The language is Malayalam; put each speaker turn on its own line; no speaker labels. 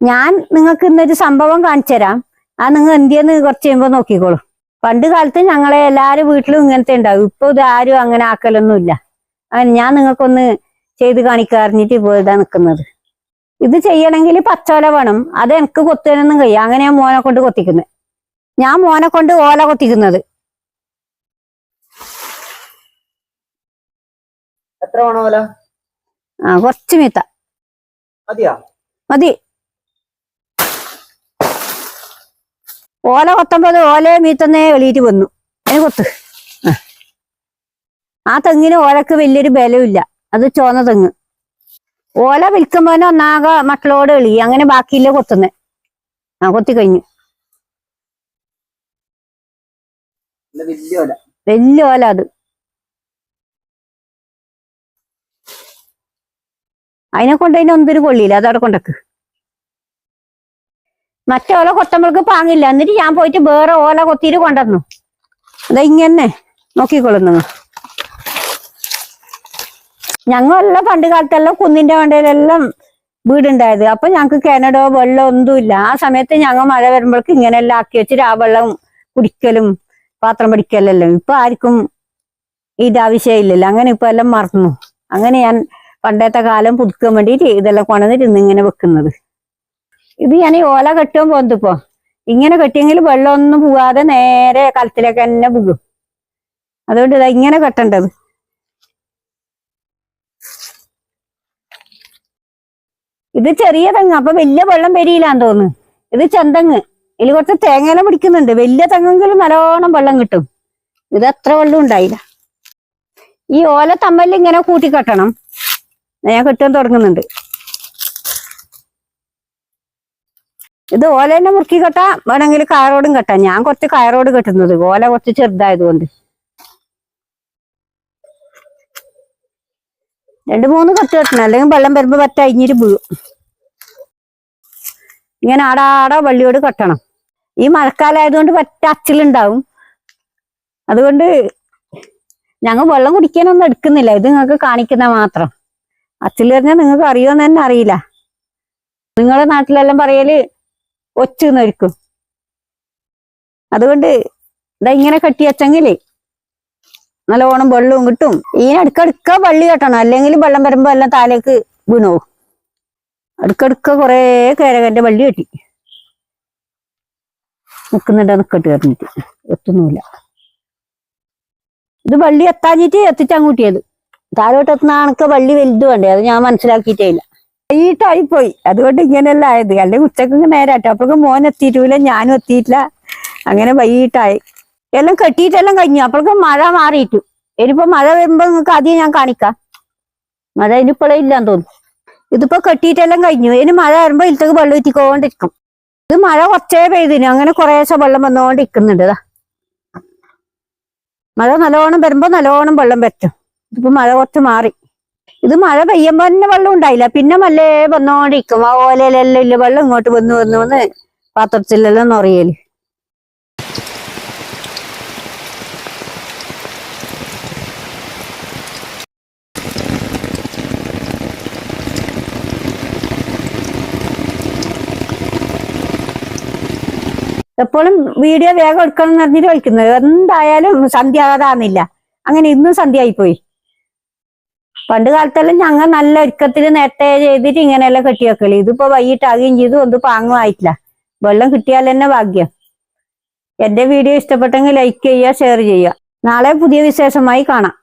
ഞാൻ നിങ്ങൾക്ക് ഇന്നൊരു സംഭവം കാണിച്ചു തരാം ആ നിങ്ങൾ എന്തിയെന്ന് കുറച്ച് കഴിയുമ്പോൾ നോക്കിക്കോളൂ. പണ്ട് കാലത്ത് ഞങ്ങളെ എല്ലാവരും വീട്ടിലും ഇങ്ങനത്തെ ഉണ്ടാവും. ഇപ്പൊ ഇത് ആരും അങ്ങനെ ആക്കലൊന്നുമില്ല. അങ്ങനെ ഞാൻ നിങ്ങൾക്കൊന്ന് ചെയ്ത് കാണിക്കാറിഞ്ഞിട്ട് ഇതാ നിൽക്കുന്നത്. ഇത് ചെയ്യണമെങ്കിൽ പച്ചോല വേണം. അത് എനിക്ക് കൊത്തുവാനൊന്നും കഴിയും. അങ്ങനെ ഞാൻ മോനെ കൊണ്ട് കൊത്തിക്കുന്നത്. ഞാൻ മോനെ കൊണ്ട് ഓല കൊത്തിക്കുന്നത്.
എത്ര വില
ആ കുറച്ച് മീത്ത.
മതിയാ?
മതി. ഓല കൊത്തുമ്പോ അത് ഓലയെ മീത്തന്നേ വെളിയിട്ട് വന്നു. അതിന് കൊത്ത്. ആ. തെങ്ങിന് ഓലക്ക് വലിയൊരു ബലമില്ല അത് ചോന്ന തെങ്ങ്. ഓല വിൽക്കുമ്പോ ഒന്നാകെ മക്കളോട് എളി. അങ്ങനെ ബാക്കിയില്ല കൊത്തുന്നേ. ആ കൊത്തി കഴിഞ്ഞു.
വലിയ
ഓല. അത്. അതിനെ കൊണ്ട് അതിനെ ഒന്നിനും കൊള്ളിയില്ല. അതവിടെ കൊണ്ടക്ക്. മറ്റേ ഓല കൊത്തമ്പൾക്ക് പാങ്ങില്ല. എന്നിട്ട് ഞാൻ പോയിട്ട് വേറെ ഓല കൊത്തിയിട്ട് കൊണ്ടുവന്നു. അതാ ഇങ്ങനെ നോക്കിക്കൊള്ളുന്നു. ഞങ്ങളെല്ലാം പണ്ട് കാലത്തെല്ലാം കുന്നിന്റെ വണ്ടയിലെല്ലാം വീടുണ്ടായത്. അപ്പൊ ഞങ്ങക്ക് വെള്ളം വെള്ളമോ ഒന്നുമില്ല. ആ സമയത്ത് ഞങ്ങൾ മഴ വരുമ്പോഴേക്ക് ഇങ്ങനെല്ലാം ആക്കി വെച്ചിട്ട് ആ വെള്ളം കുടിക്കലും പാത്രം പിടിക്കലെല്ലാം. ഇപ്പൊ ആർക്കും ഇത് ആവശ്യമില്ലല്ലോ. അങ്ങനെ ഇപ്പൊ എല്ലാം മറന്നു. അങ്ങനെ ഞാൻ പണ്ടത്തെ കാലം പുതുക്കാൻ വേണ്ടിയിട്ട് ഇതെല്ലാം കൊണ്ടുവന്നിട്ട് ഇന്ന് ഇങ്ങനെ വെക്കുന്നത്. ഇത് ഞാൻ ഈ ഓല കെട്ടും പോന്നിപ്പോ ഇങ്ങനെ കെട്ടിയെങ്കിൽ വെള്ളം ഒന്നും പോവാതെ നേരെ കലത്തിലേക്ക് തന്നെ പോകും. അതുകൊണ്ട് ഇതാ ഇങ്ങനെ കെട്ടേണ്ടത്. ഇത് ചെറിയ തെങ്ങ് അപ്പൊ വലിയ വെള്ളം വരിയില്ലാന്ന് തോന്നുന്നു. ഇത് ചെന്തങ്ങ്. ഇതിൽ കുറച്ച് തേങ്ങയെല്ലാം പിടിക്കുന്നുണ്ട്. വലിയ തെങ്ങെങ്കിലും നല്ലോണം വെള്ളം കിട്ടും. ഇത് അത്ര വെള്ളം ഉണ്ടായില്ല. ഈ ഓല തമ്മിൽ ഇങ്ങനെ കൂട്ടിക്കെട്ടണം. ഞാൻ കെട്ടാൻ തുടങ്ങുന്നുണ്ട്. ഇത് ഓല തന്നെ മുറുക്കി കെട്ടാം വേണമെങ്കിൽ കയറോടും കെട്ടാം. ഞാൻ കുറച്ച് കയറോട് കെട്ടുന്നത്. ഓല കുറച്ച് ചെറുതായതുകൊണ്ട്. രണ്ട് മൂന്ന് കെട്ട് കെട്ടണം. അല്ലെങ്കിൽ വെള്ളം വരുമ്പോ പറ്റ അഴിഞ്ഞിട്ട് വീഴും. ഇങ്ങനെ ആടാടെ വള്ളിയോട് കെട്ടണം. ഈ മഴക്കാലമായതുകൊണ്ട് പറ്റ അച്ചിലുണ്ടാവും. അതുകൊണ്ട് ഞങ്ങൾ വെള്ളം കുടിക്കാനൊന്നും എടുക്കുന്നില്ല. ഇത് നിങ്ങൾക്ക് കാണിക്കുന്ന മാത്രം. അച്ചിൽ പറഞ്ഞാൽ നിങ്ങൾക്ക് അറിയുമെന്ന് തന്നെ അറിയില്ല. നിങ്ങളുടെ നാട്ടിലെല്ലാം പറയൽ ഒച്ചുന്നൊരിക്കും. അതുകൊണ്ട് ഇതാ ഇങ്ങനെ കെട്ടി നല്ല നല്ലോണം വെള്ളവും കിട്ടും. ഇതിനടുക്കടുക്ക വള്ളി കെട്ടണം. അല്ലെങ്കിൽ വെള്ളം വരുമ്പോ എല്ലാം താലേക്ക് വീണു അടുക്കടുക്ക കൊറേ കേരകന്റെ വള്ളി കെട്ടി. നിക്കുന്നുണ്ട് നിക്കട്ട് കറിഞ്ഞിട്ട് എത്തുന്നുമില്ല. ഇത് വള്ളി എത്താഞ്ഞിട്ട് എത്തിച്ചങ്ങൂട്ടിയത് താലോട്ട് എത്തുന്ന ആണൊക്കെ വള്ളി വലുത് വേണ്ടേ? അത് ഞാൻ മനസ്സിലാക്കിയിട്ടേ ഇല്ല. വൈകിട്ടായി പോയി അതുകൊണ്ട് ഇങ്ങനെയല്ല ആയത്. അല്ലെങ്കിൽ ഉച്ചയ്ക്ക് നേരാട്ടോ അപ്പോഴേക്കും മോൻ എത്തിയിട്ടില്ല ഞാനും എത്തിയിട്ടില്ല. അങ്ങനെ വൈകിട്ടായി. എല്ലാം കെട്ടിയിട്ടെല്ലാം കഴിഞ്ഞു. അപ്പോഴേക്കും മഴ മാറിയിട്ടു. ഇനിയിപ്പോ മഴ വരുമ്പോ നിങ്ങൾക്ക് ആദ്യം ഞാൻ കാണിക്കാം. മഴ ഇനിയിപ്പോഴേ ഇല്ലാന്ന് തോന്നുന്നു. ഇതിപ്പോ കെട്ടിയിട്ടെല്ലാം കഴിഞ്ഞു. ഇനി മഴ വരുമ്പോ ഇതിലേക്ക് വെള്ളം ഊറ്റിക്കോണ്ടിരിക്കും. ഇത് മഴ കുറച്ചേ പെയ്തിന്. അങ്ങനെ കുറേശ്ശെ വെള്ളം വന്നുകൊണ്ടിരിക്കുന്നുണ്ട് ഇതാ. മഴ നല്ലോണം വരുമ്പോ നല്ലോണം വെള്ളം പറ്റും ഇതിപ്പോ മഴ കുറച്ച് മാറി. ഇത് മഴ പെയ്യുമ്പോ തന്നെ വെള്ളം ഉണ്ടായില്ല. പിന്നെ മല്ലേ വന്നോണ്ടിരിക്കും. ആ ഓലയിലെല്ലാം ഇല്ല വെള്ളം ഇങ്ങോട്ട് വന്ന് വന്ന് വന്ന് പാത്രത്തിലെല്ലാം നിറയൽ. എപ്പോഴും വീഡിയോ വേഗം എടുക്കണം എന്ന് പറഞ്ഞിട്ട് കളിക്കുന്നത്. എന്തായാലും സന്ധ്യ ആകാതാന്നില്ല അങ്ങനെ ഇന്നും സന്ധ്യ ആയിപ്പോയി. പണ്ട് കാലത്തെല്ലാം ഞങ്ങൾ നല്ല ഒരുക്കത്തിൽ നേരത്തെ ചെയ്തിട്ട് ഇങ്ങനെയെല്ലാം കെട്ടി വെക്കൽ ഇതിപ്പോ വൈകിട്ടാകുകയും ചെയ്തു ഒന്ന് പാങ്ങും ആയിട്ടില്ല വെള്ളം കിട്ടിയാൽ തന്നെ ഭാഗ്യം. എന്റെ വീഡിയോ ഇഷ്ടപ്പെട്ടെങ്കിൽ ലൈക്ക് ചെയ്യുക ഷെയർ ചെയ്യുക. നാളെ പുതിയ വിശേഷമായി കാണാം.